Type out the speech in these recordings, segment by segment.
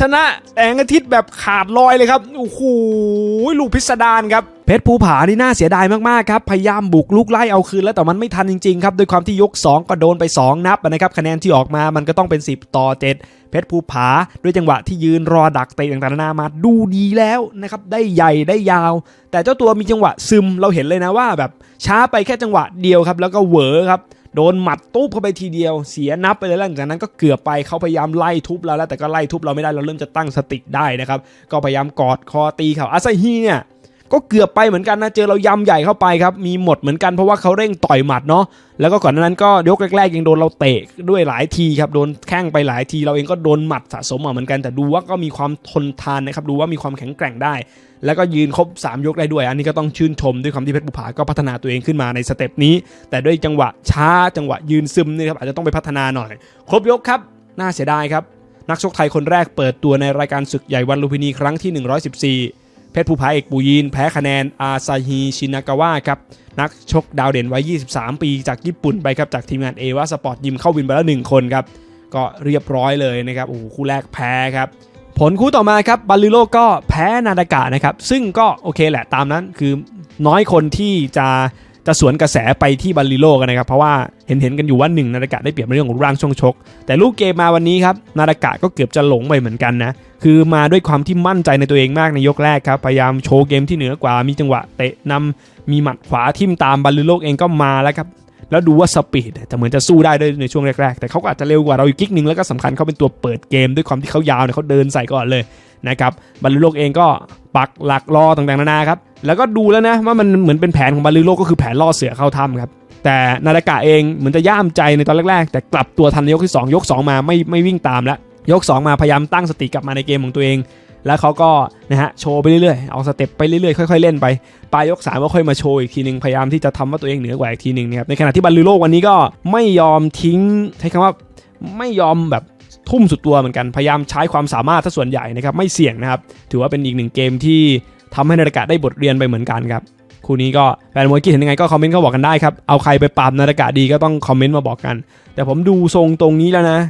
ชนะแสงอาทิตย์แบบขาดลอยเลยครับโอ้โหลูกพิสดารครับเพชรภูผานี่น่าเสียดายมากๆครับพยายามบุกลุกไล่เอาคืนแล้วแต่มันไม่ทันจริงๆครับด้วยความที่ยก 2 ก็โดนไป 2 นับนะครับคะแนนที่ออกมามันก็ต้องเป็น 10 ต่อ 7 เพชรภูผาด้วยจังหวะที่ยืนรอดักเตะต่างๆนานามาดูดีแล้วนะครับได้ใหญ่ได้ยาว แต่เจ้าตัวมีจังหวะซึมเราเห็นเลยนะว่าแบบช้าไปแค่จังหวะเดียวครับแล้วก็เหวอครับ โดนหมัดตุ๊บเข้าไปทีเดียวเสียนับไปเลยหลังจากนั้นก็เกือบไปเขาพยายามไล่ทุบเราแล้วแต่ก็ไล่ทุบเราไม่ได้เราเริ่มจะตั้งสติได้นะครับก็พยายามกอดคอตีเขาอาซาฮีเนี่ย ก็เกือบไปเหมือนกันนะเจอเรายำใหญ่เข้าไปครับมีหมดเหมือนกันเพราะว่าเขาเร่งต่อยหมัดเนาะแล้วก็ก่อนนานั้นก็ยกแรกๆยังโดนเราเตะด้วยหลายทีครับโดนแข้งไปหลายที เราเองก็โดนหมัดสะสมมาเหมือนกันแต่ดูว่าก็มีความทนทานนะครับดูว่ามีความแข็งแกร่งได้ แล้วก็ยืนครบ 3 ยกได้ด้วย อันนี้ก็ต้องชื่นชมด้วยความที่เพชรบุภาก็พัฒนาตัวเองขึ้นมาในสเต็ปนี้ แต่ด้วยจังหวะช้าจังหวะยืนซึมนี่ครับอาจจะต้องไปพัฒนาหน่อย ครบยกครับน่าเสียดายครับนักชกไทยคนแรกเปิดตัวในรายการศึกใหญ่วันลุมพินีครั้งที่ 114 เพชรภูผาเอกปูยีนแพ้คะแนนอาซาฮิชินากาวะครับนักชกดาวเด่นวัย 23 ปีจากญี่ปุ่นไปครับจากทีมงานเอวาสปอร์ตยิมเข้าวินไปแล้วหนึ่งคนครับก็เรียบร้อยเลยนะครับโอ้โหคู่แรกแพ้ครับผลคู่ต่อมาครับบาลิโลก็แพ้นาดากะนะครับซึ่งก็โอเคแหละตามนั้นคือน้อยคนที่จะ จะสวนกระแสไปที่บาลิโลกันนะครับ เพราะว่าเห็นเห็นกันอยู่ว่าหนึ่งนาดากะได้เปรียบในเรื่องของร่างช่วงชก แต่ลูกเกมมาวันนี้ครับนาดากะก็เกือบจะหลงไปเหมือนกันนะคือมาด้วยความที่มั่นใจในตัวเองมากในยกแรกครับพยายามโชว์เกมที่เหนือกว่ามีจังหวะเตะนำมีหมัดขวาทิ่มตามบาลิโลเองก็มาแล้วครับ แล้วดูว่าสปีดแต่เหมือนจะสู้ได้ด้วยในช่วงแรกๆ แต่เขาก็อาจจะเร็วกว่าเราอีกกิ๊กหนึ่งแล้วก็สำคัญเขาเป็นตัวเปิดเกมด้วยความที่เขายาวเนี่ยเขาเดินใส่ก่อนเลยนะครับบาลิโลกเองก็ปักหลักรอต่างๆนานาครับแล้วก็ดูแล้วนะว่ามันเหมือนเป็นแผนของบาลิโลกก็คือแผนล่อเสือเข้าถ้ำครับแต่นาดากะเองเหมือนจะย่ามใจในตอนแรกๆ แต่กลับตัวทันในยกที่ 2 ยก 2 มาไม่ไม่วิ่งตามแล้วยก 2 มาพยายามตั้งสติกลับมาในเกมของตัวเอง แล้วเขาก็นะฮะโชว์ไปเรื่อยๆ เอาสเต็ปไปเรื่อยๆ ค่อยๆ เล่นไป ปลายยกสามก็ค่อยมาโชว์อีกทีหนึ่งพยายามที่จะทำว่าตัวเองเหนือกว่าอีกทีหนึ่งนะครับ ในขณะที่บอลลูโลกวันนี้ก็ไม่ยอมทิ้งใช้คำว่าไม่ยอมแบบทุ่มสุดตัวเหมือนกัน พยายามใช้ความสามารถถ้าส่วนใหญ่นะครับ ไม่เสี่ยงนะครับ ถือว่าเป็นอีกหนึ่งเกมที่ทำให้นาฬิกาได้บทเรียนไปเหมือนกันครับ คู่นี้ก็แฟนมวยคิดเห็นยังไงก็คอมเมนต์เขาบอกกันได้ครับ เอาใครไปปราบนาฬิกาดีก็ต้องคอมเมนต์มาบอกกัน แต่ผมดูทรงตรงนี้แล้วนะ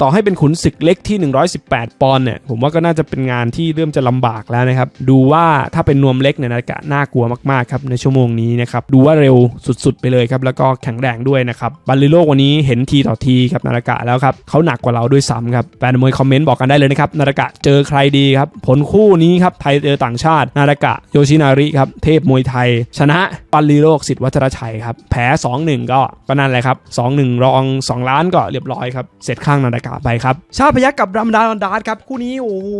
ต่อให้เป็นขุนศึกเล็กที่ 118 ปอนด์เนี่ยผมว่าก็น่าจะเป็นงานที่เริ่มจะลำบากแล้วนะครับ ดูว่าถ้าเป็นนวมเล็กเนี่ยนาฬิกาน่ากลัวมากๆครับในชั่วโมงนี้นะครับดูว่าเร็วสุดๆ ไปเลยครับแล้วก็แข็งแรงด้วยนะครับบัลลิโลกวันนี้เห็นทีต่อทีครับนาฬิกาแล้วครับเขาหนักกว่าเราด้วยซ้ำครับแฟนมวยคอมเมนต์บอกกันได้เลยนะครับนาฬิกาเจอใครดีครับผลคู่นี้ครับไทยเจอต่างชาตินาฬิกาโยชินาริครับเทพมวยไทยชนะปันลีโลกสิทธิ์วัชรชัยครับแพ้2-1 ก็ก็นั่นแหละครับ2-1 รอง 2 ล้านก็เรียบร้อยครับ เสร็จข้างนาฬิกาไปครับ ชาติพยักกับรัมดานดาร์ครับ คู่นี้โอ้โห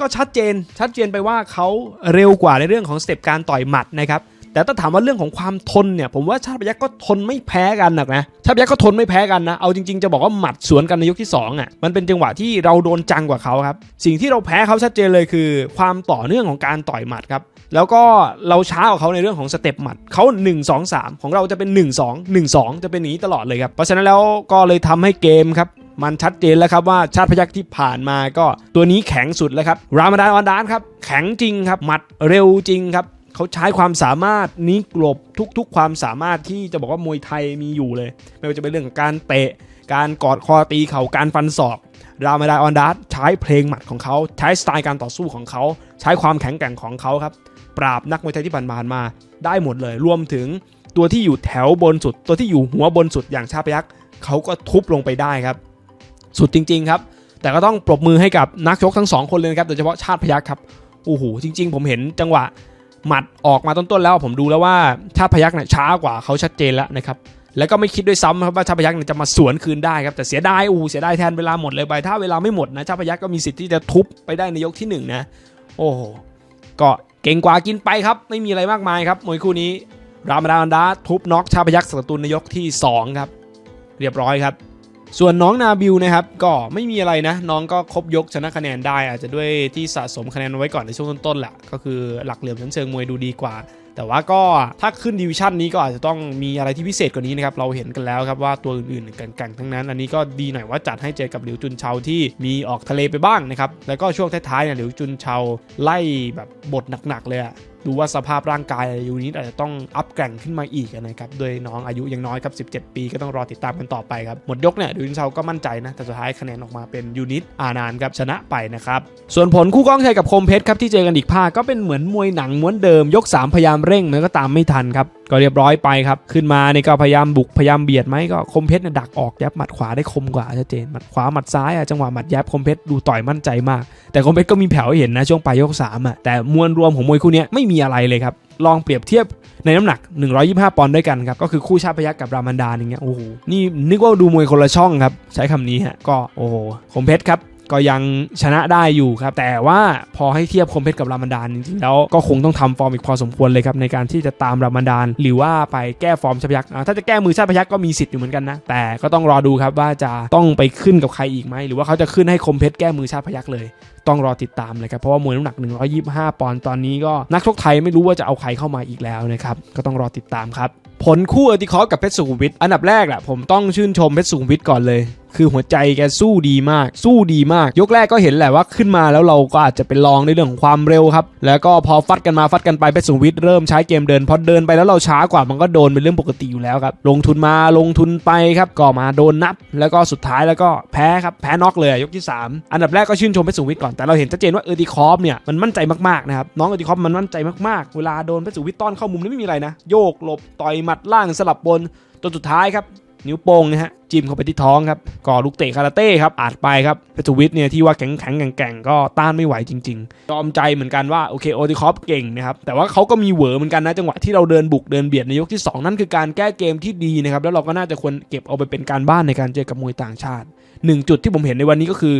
ก็ชัดเจน ชัดเจนไปว่าเขาเร็วกว่าในเรื่องของสเต็ปการต่อยหมัดนะครับ แต่ถ้าถามว่าเรื่องของความทนเนี่ยผมว่าชาติพยักก็ทนไม่แพ้กันหนักนะชาติพยักก็ทนไม่แพ้กันนะเอาจริงๆจะบอกว่าหมัดสวนกันในยกที่2อะมันเป็นจังหวะที่เราโดนจังกว่าเขาครับสิ่งที่เราแพ้เขาชัดเจนเลยคือ ความต่อเนื่องของการต่อยหมัดครับแล้วก็เราช้ากว่าเขาในเรื่องของสเต็ปหมัดเขา 1 2 3 ของเราจะเป็น 1 2 1 2 จะเป็นอย่างนี้ตลอดเลยครับเพราะฉะนั้นแล้วก็เลยทำให้เกมครับมันชัดเจนแล้วครับว่าชาติพยักที่ผ่านมาก็ตัวนี้แข็งสุดแล้วครับรามาดานออนดานครับแข็งจริงครับหมัดเร็วจริงครับ เขาใช้ความสามารถนี้กลบทุกๆ ความสามารถที่จะบอกว่ามวยไทยมีอยู่เลย ไม่ว่าจะเป็นเรื่องของการเตะ การกอดคอตีเข่าการฟันศอกรามาดาออนดานใช้เพลงหมัดของเขา ใช้สไตล์การต่อสู้ของเขา ใช้ความแข็งแกร่งของเขาครับ ปราบนักมวยไทยที่ผ่านมา ได้หมดเลย รวมถึงตัวที่อยู่แถวบนสุด ตัวที่อยู่หัวบนสุดอย่างชาพยักษ์เขาก็ทุบลงไปได้ครับ สุดจริง ๆ ครับ แต่ก็ต้องปรบมือให้กับนักชกทั้งสองคนเลยนะครับ โดยเฉพาะชาติพยักษ์ครับ โอ้โห จริง ๆ ผมเห็นจังหวะ หมัดออกมาต้นๆแล้วผมดูแล้วว่าชาติพยักษ์เนี่ยช้ากว่าเขาชัดเจนแล้วนะครับแล้วก็ไม่คิดด้วยซ้ำครับว่าชาติพยักษ์เนี่ยจะมาสวนคืนได้ครับแต่เสียดายอูเสียดายแทนเวลาหมดเลยไป ถ้าเวลาไม่หมดนะชาติพยักษ์ก็มีสิทธิ์ที่จะทุบไปได้ในยกที่หนึ่งนะโอ้โหก็เก่งกว่ากินไปครับ ไม่มีอะไรมากมายครับมวยคู่นี้รามดาอันดาทุบน็อกชาพยักษ์สกตุลในยกที่ 2 ครับ เรียบร้อยครับ ส่วนน้องนาบิวนะครับก็ไม่มีอะไรนะ น้องก็ครบยกชนะคะแนนได้ อาจจะด้วยที่สะสมคะแนนไว้ก่อนในช่วงต้นๆแหละก็คือหลักเหลี่ยมชั้นเชิงมวยดูดีกว่า แต่ว่าก็ถ้าขึ้นดิวิชั่นนี้ก็อาจจะต้องมีอะไรที่พิเศษกว่านี้นะครับ เราเห็นกันแล้วครับว่าตัวอื่นๆกันๆทั้งนั้น อันนี้ก็ดีหน่อยว่าจัดให้เจอกับหลิวจุนเชาที่มีออกทะเลไปบ้างนะครับแล้วก็ช่วงท้ายๆเนี่ยหลิวจุนเชาไล่แบบบทหนักๆเลยอะ ดูว่าสภาพร่างกายยูนิตอาจจะต้องอัพแกร่งขึ้นมาอีกนะครับ โดยน้องอายุยังน้อยครับ 17 ปีก็ต้องรอติดตามกันต่อไปครับ หมดยกเนี่ยดูนินเซาก็มั่นใจนะ แต่สุดท้ายคะแนนออกมาเป็นยูนิตอานานครับชนะไปนะครับ ส่วนผลคู่ก้องชัยกับคมเพชรครับที่เจอกันอีกภาคก็เป็นเหมือนมวยหนังม้วนเดิมยก 3 พยายามเร่งมันก็ตามไม่ทันครับก็เรียบร้อยไปครับ ขึ้นมาในก็พยายามบุกพยายามเบียดไหมก็คมเพชรเนี่ยดักออกยับหมัดขวาได้คมกว่าชัดเจนหมัดขวาหมัดซ้ายอะจังหวะหมัดยับคมเพชรดูต่อยมั่นใจมาก แต่คมเพชรก็มีแผ่วให้เห็นนะช่วงปลายยก3อะแต่มวลรวมของมวยคู่นี้ไม่มีีอะไรเลยครับ ลองเปรียบเทียบในน้ำหนัก 125 ปอนด์ด้วยกันครับ ก็คือคู่ชาติพยักกับรามันดานอย่างเงี้ย โอ้โห นี่นึกว่าดูมวยคนละช่องครับ ใช้คำนี้ฮะ ก็โอ้โหคมเพชรครับ ก็ยังชนะได้อยู่ครับ แต่ว่าพอให้เทียบคมเพชรกับรามันดานจริงๆแล้วก็คงต้องทำฟอร์มอีกพอสมควรเลยครับในการที่จะตามรามันดานหรือว่าไปแก้ฟอร์มชาพยักอ่าถ้าจะแก้มือชาติพยักก็มีสิทธิ์อยู่เหมือนกันนะ แต่ก็ต้องรอดูครับว่าจะต้องไปขึ้นกับใครอีกไหมหรือว่าเขาจะขึ้นให้คมเพชรแก้มือชาติพยักเลยต้องรอติดตามเลยครับ เพราะว่ามวยน้ำหนัก 125 ปอนด์ตอนนี้ก็นักชกไทยไม่รู้ว่าจะเอาใครเข้ามาอีกแล้วนะครับ ก็ต้องรอติดตามครับ ผลคู่เอติคอฟกับเพชรสุขุมวิทอันดับแรกแหละผมต้องชื่นชมเพชรสุขุมวิทก่อนเลย คือหัวใจแกสู้ดีมาก สู้ดีมาก ยกแรกก็เห็นแหละว่าขึ้นมาแล้วเราก็อาจจะเป็นรองในเรื่องของความเร็วครับ แล้วก็พอฟัดกันมาฟัดกันไปเพชรสุขุมวิทเริ่มใช้เกมเดินพอเดินไปแล้วเราช้ากว่ามันก็โดนเป็นเรื่องปกติอยู่แล้วครับ ลงทุนมาลงทุนไปครับก็มาโดนนับ แล้วก็สุดท้ายแล้วก็แพ้ครับแพ้น็อกเลยยกที่ 3 อันดับแรกก็ชื่นชมเพชรสุขุมวิทก่อนแต่เราเห็นชัดเจนว่าเออติคอฟเนี่ยมันมั่นใจมากๆนะครับน้องเออติคอฟมันมั่นใจมากๆ เวลาโดนเพชรสุขุมวิทต้อนเข้ามุมนี่ไม่มีอะไรนะโยกหลบต่อยหมัดล่างสลับบนจนสุดท้ายครับนิ้วโป้งนะฮะจิ้มเข้าไปที่ท้องครับก่อลูกเตะคาราเต้ครับอาจไปครับเพชรวิทย์เนี่ยที่ว่าแข็งแข็งๆแก่งก็ต้านไม่ไหวจริงๆยอมใจเหมือนกันว่าโอเคโอติคอฟเก่งนะครับแต่ว่าเขาก็มีเหวอเหมือนกันนะจังหวะที่เราเดินบุกเดินเบียดในยกที่ 2 นั่นคือการแก้เกมที่ดีนะครับแล้วเราก็น่าจะควรเก็บเอาไปเป็นการบ้านในการเจอกับมวยต่างชาติหนึ่งจุดที่ผมเห็นในวันนี้ก็คือ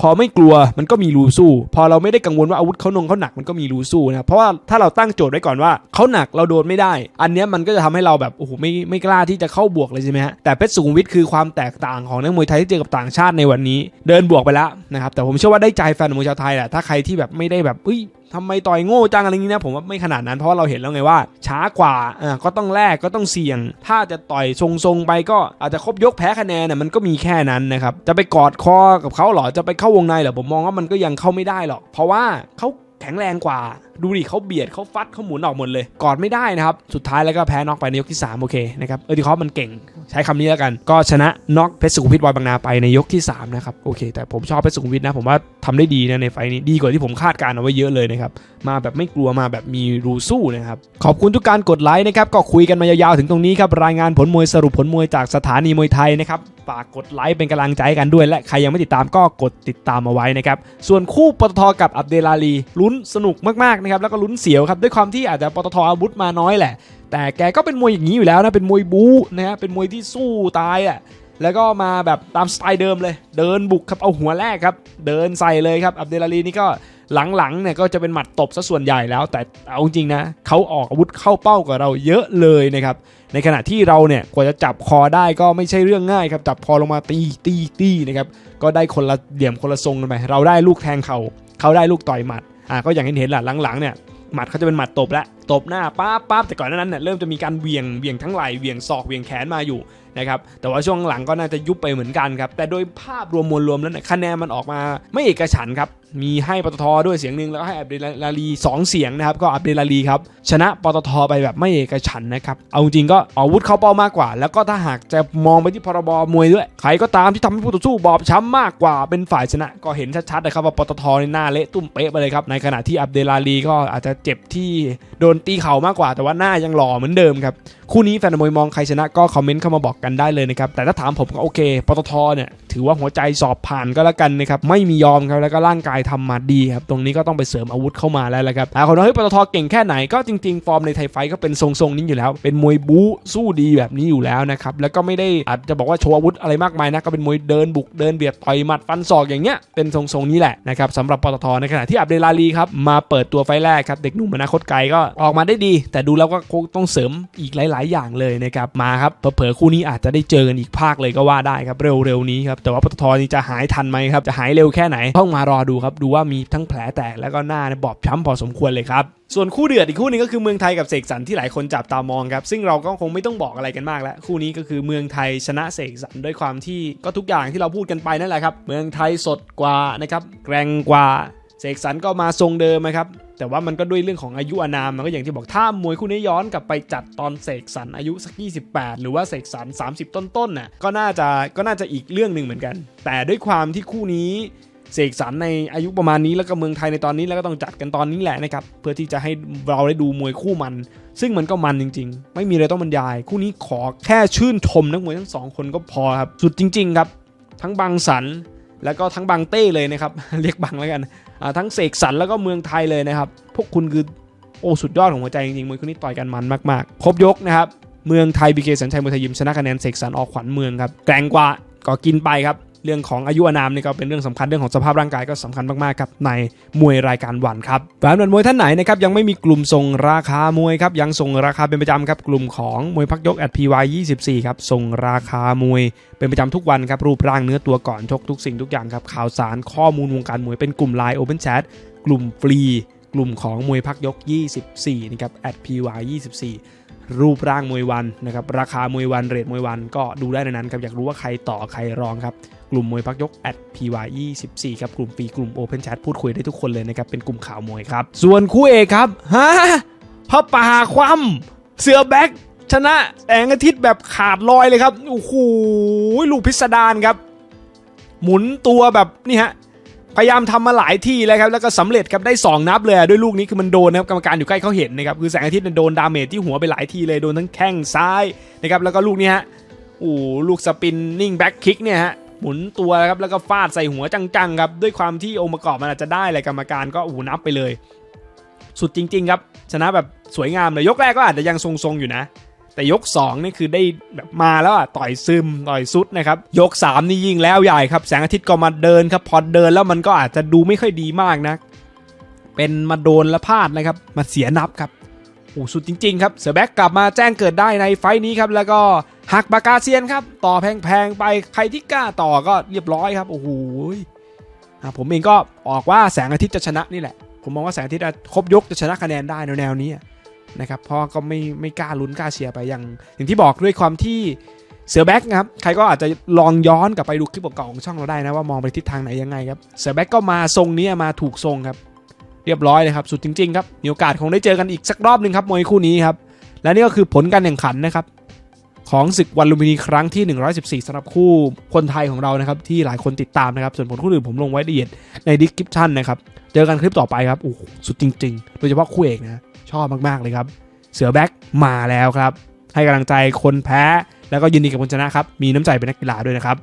พอไม่กลัวมันก็มีรูสู้ พอเราไม่ได้กังวลว่าอาวุธเขานงเขาหนักมันก็มีรูสู้นะเพราะว่าถ้าเราตั้งโจทย์ไว้ก่อนว่าเขาหนักเราโดนไม่ได้ อันนี้มันก็จะทำให้เราแบบโอ้โหไม่ไม่กล้าที่จะเข้าบวกเลยใช่ไหมฮะแต่เพชรสุขุมวิทคือความแตกต่างของนักมวยไทยที่เจอกับต่างชาติในวันนี้ เดินบวกไปแล้วนะครับแต่ผมเชื่อว่าได้ใจแฟนมวยชาวไทยแหละถ้าใครที่แบบไม่ได้แบบเอ้ย ทำไมต่อยโง่จังอะไรอย่างนี้นะผมว่าไม่ขนาดนั้นเพราะาเราเห็นแล้วไงว่า ช้ากว่าอ่าก็ต้องแลกก็ต้องเสี่ยง ถ้าจะต่อยทรงๆไปก็อาจจะครบยกแพ้คะแนนน่ยมันก็มีแค่นั้นนะครับจะไปกอดคอกับเขาหรอจะไปเข้าวงในเหรอผมมองว่ามันก็ยังเข้าไม่ได้หรอก เพราะว่าเขาแข็งแรงกว่าดูดิเขาเบียดเขาฟัดเขาหมุนออกหมดเลยกอดไม่ได้นะครับ สุดท้ายแล้วก็แพ้น็อกไปในยกที่ 3 โอเคนะครับเออที่เขามันเก่งใช้คำนี้แล้วกัน ก็ชนะน็อกเพชรสุขุมวิทบอยบางนาไปในยกที่3นะครับโอเค แต่ผมชอบเพชรสุขุมวิทนะผมว่าทำได้ดีนะในไฟนี้ดีกว่าที่ผมคาดการณ์เอาไว้เยอะเลยนะครับมาแบบไม่กลัวมาแบบมีรูสู้นะครับขอบคุณทุกการกดไลค์นะครับก็คุยกันมายาวๆถึงตรงนี้ครับรายงานผลมวยสรุปผลมวยจากสถานีมวยไทยนะครับฝากกดไลค์เป็นกำลังใจกันด้วย และใครยังไม่ติดตามก็กดติดตามเอาไว้นะครับส่วนคู่ปตทกับอับเดลาลีลุ้นสนุกมากๆนะครับแล้วก็ลุ้นเสียวครับด้วยความที่อาจจะปตทอาวุธมาน้อยแหละ แต่แกก็เป็นมวยอย่างนี้อยู่แล้วนะเป็นมวยบู๊นะฮะเป็นมวยที่สู้ตายอะแล้วก็มาแบบตามสไตล์เดิมเลย เดินบุกครับเอาหัวแรกครับ เดินใส่เลยครับอับเดลาลีนี่ก็หลังๆเนี่ยก็จะเป็นหมัดตบซะส่วนใหญ่แล้ว แต่เอาจริงๆนะเขาออกอาวุธเข้าเป้ากับเราเยอะเลยนะครับในขณะที่เราเนี่ยกว่าจะจับคอได้ก็ไม่ใช่เรื่องง่ายครับจับคอลงมาตีตีตีนะครับก็ได้คนละเหลี่ยมคนละทรงกันไปเราได้ลูกแทงเขา่าเขาได้ลูกต่อยหมัด อ่าก็อย่างที่เห็นแหละหลังๆเนี่ยหมัดเขาจะเป็นหมัดตบแล้วตบหน้าป๊าป๊าแต่ก่อนนั้นเนี่ยเริ่มจะมีการเวียงเวียงทั้งไหลเวียงศอกเวียงแขนมาอยู่นะครับแต่ว่าช่วงหลังก็น่าจะยุบไปเหมือนกันครับแต่โดยภาพรวมมวลรวมแล้วเนี่ยคะแนนมันออกมาไม่เอกฉันครับมีให้ปตทด้วยเสียงหนึ่งแล้วก็ให้อับเดลาลีสองเสียงนะครับก็อับเดลาลีครับชนะปตทไปแบบไม่เอกฉันนะครับเอาจริงก็อาวุธเข้าเป้ามากกว่า แล้วก็ถ้าหากจะมองไปที่พรบมวยด้วยใครก็ตามที่ทำให้ผู้ต่อสู้บอบช้ำมากกว่าเป็นฝ่ายชนะ ก็เห็นชัดๆนะครับว่าปตทในหน้าเละตุ้มเป๊ะไปเลยครับในขณะที่อับเดลาลีก็อาจจะเจ็บที่โดนตีเข่ามากกว่าแต่ว่าหน้ายังหล่อเหมือนเดิมครับ คู่นี้แฟนมวยมองใครชนะก็คอมเมนต์เข้ามาบอกกันได้เลยนะครับ แต่ถ้าถามผมก็โอเค ปตทเนี่ยถือว่าหัวใจสอบผ่านก็แล้วกันนะครับ ไม่มียอมครับ แล้วก็ร่างกายทำมาดีครับ ตรงนี้ก็ต้องไปเสริมอาวุธเข้ามาแล้วแหละครับแต่คนว่าเฮ้ยปตทเก่งแค่ไหน ก็จริงๆ ฟอร์มในไทยไฟท์ก็เป็นทรงๆนี้อยู่แล้ว เป็นมวยบู๊สู้ดีแบบนี้อยู่แล้วนะครับ แล้วก็ไม่ได้อาจจะบอกว่าโชว์อาวุธอะไรมากมายนะ ก็เป็นมวยเดินบุกเดินเบียดต่อยหมัดฟันศอกอย่างเงี้ย เป็นทรงๆนี้แหละนะครับสำหรับปตทในขณะที่อับเดลาลีครับมาเปิดตัวไฟแรกครับเด็กหนุ่มอนาคตไกลก็ออกมาได้ดี แต่ดูแล้วก็คงต้องเสริมอีกหลายๆอย่างเลยนะครับมาครับเผลอๆคู่นี้อาจจะได้เจอกันอีกภาคเลยก็ว่าได้ครับเร็วๆนี้ครับแต่ว่าปตทนี่จะหายทันไหมครับจะหายเร็วแค่ไหนต้องมารอดูครับดูว่ามีทั้งแผลแตกแล้วก็หน้าบอบช้ำพอสมควรเลยครับส่วนคู่เดือดอีกคู่หนึงก็คือเมืองไทยกับเสกสรรที่หลายคนจับตามองครับซึ่งเราก็คงไม่ต้องบอกอะไรกันมากแล้ว คู่นี้ก็คือเมืองไทยชนะเสกสรรด้วยความที่ก็ทุกอย่างที่เราพูดกันไปนั่นแหละครับเมืองไทยสดกว่านะครับแกร่งกว่า เสกสรรก็มาทรงเดิมนะครับ แต่ว่ามันก็ด้วยเรื่องของอายุอานามมันก็อย่างที่บอกถ้ามวยคู่นี้ย้อนกลับไปจัดตอนเสกสรรอายุสัก 28 หรือว่าเสกสรร30 ต้นๆน่ะก็น่าจะก็น่าจะอีกเรื่องหนึ่งเหมือนกัน แต่ด้วยความที่คู่นี้เสกสรรในอายุประมาณนี้แล้วก็เมืองไทยในตอนนี้แล้วก็ต้องจัดกันตอนนี้แหละนะครับเพื่อที่จะให้เราได้ดูมวยคู่มัน ซึ่งมันก็มันจริง ๆ ไม่มีอะไรต้องบรรยาย คู่นี้ขอแค่ชื่นชมนักมวยทั้งสองคนก็พอครับสุดจริง ๆ ครับ ทั้งบางสัน แล้วก็ทั้งบางเต้เลยนะครับ เรียกบางแล้วกันทั้งเสกสรรแล้วก็เมืองไทยเลยนะครับ พวกคุณคือโอ้สุดยอดของหัวใจจริงๆมวยคู่นี้ต่อยกันมันมากๆ ครบยกนะครับ เมืองไทยบีเคสันชัยมวยไทยยิมชนะคะแนนเสกสรรออกขวัญเมืองครับ แกร่งกว่าก็กินไปครับ เรื่องของอายุอานามนี่ก็เป็นเรื่องสำคัญเรื่องของสภาพร่างกายก็สำคัญมากๆครับในมวยรายการวันครับแฟนมวยท่านไหนนะครับยังไม่มีกลุ่มส่งราคามวยครับยังส่งราคาเป็นประจำครับกลุ่มของมวยพักยก at py 24ครับส่งราคามวยเป็นประจำทุกวันครับรูปร่างเนื้อตัวก่อนชกทุกสิ่งทุกอย่างครับข่าวสารข้อมูลวงการมวยเป็นกลุ่ม Line Open Chat กลุ่มฟรี กลุ่มของมวยพักยก 24นะครับ at py 24 รูปร่างมวยวันนะครับราคามวยวันเรทมวยวันก็ดูได้ในนั้นครับอยากรู้ว่าใครต่อใครรองครับกลุ่มมวยพักยก at py 24 ครับกลุ่มฟรีกลุ่ม Open Chat พูดคุยได้ทุกคนเลยนะครับเป็นกลุ่มข่าวมวยครับส่วนคู่เอกครับฮะพระป่าคว่ำเสือแบ็คชนะแสงอาทิตย์แบบขาดลอยเลยครับโอ้โหลูกพิสดารครับ หมุนตัวแบบนี่ฮะ พยายามทำมาหลายที่แล้วครับแล้วก็สำเร็จครับได้ 2 นับเลยด้วยลูกนี้คือมันโดนนะครับกรรมการอยู่ใกล้เขาเห็นนะครับคือแสงอาทิตย์โดนดาเมจที่หัวไปหลายทีเลยโดนทั้งแข้งซ้ายนะครับแล้วก็ลูกนี้ฮะโอ้ลูกสปินนิ่งแบ็คคิกเนี่ยฮะหมุนตัวครับแล้วก็ฟาดใส่หัวจังๆครับด้วยความที่องค์ประกอบมันอาจจะได้อะไรกรรมการก็โอ้นับไปเลย สุดจริง ๆ ครับชนะแบบสวยงามเลยยกแรกก็อาจจะยังทรงๆอยู่นะ แต่ยก 2 นี่คือได้แบบมาแล้วอะต่อยซึมต่อยสุดนะครับ ยก 3 นี่ยิงแล้วใหญ่ครับ แสงอาทิตย์ก็มาเดินครับ พอเดินแล้วมันก็อาจจะดูไม่ค่อยดีมากนะเป็นมาโดนและพลาดนะครับ มาเสียนับครับโอ้สุดจริง ๆ ครับ เสือแบ็กกลับมาแจ้งเกิดได้ในไฟต์นี้ครับ แล้วก็หักปากกาเซียนครับ ต่อแพงๆไปใครที่กล้าต่อก็เรียบร้อยครับโอ้โหผมเองก็ออกว่าแสงอาทิตย์จะชนะนี่แหละ ผมมองว่าแสงอาทิตย์อะครบยกจะชนะคะแนนได้แนวๆนี้ นะครับเพราะก็ไม่ไม่กล้าลุ้นกล้าเชียร์ไปอย่างอย่างที่บอกด้วยความที่เสือแบ็กนะครับใครก็อาจจะลองย้อนกลับไปดูคลิปเก่าของช่องเราได้นะว่ามองไปทิศทางไหนยังไงครับเสือแบ็กก็มาทรงนี้มาถูกทรงครับ เรียบร้อยเลยครับสุดจริงๆครับมีโอกาสคงได้เจอกันอีกสักรอบหนึ่งครับมวยคู่นี้ครับและนี่ก็คือผลการแข่งขันนะครับของศึกวันลุมพินีครั้งที่ 114สำหรับคู่คนไทยของเรานะครับ ที่หลายคนติดตามนะครับ ส่วนผลคู่อื่นผมลงไว้ละเอียดในดิสคริปชันนะครับ เจอกันคลิปต่อไปครับโอ้สุดจริง ๆ โดยเฉพาะคู่เอกนะ ชอบมาก ๆ เลยครับ เสือแบ็กมาแล้วครับ ให้กำลังใจคนแพ้ แล้วก็ยินดีกับคนชนะครับ มีน้ำใจเป็นนักกีฬาด้วยนะครับ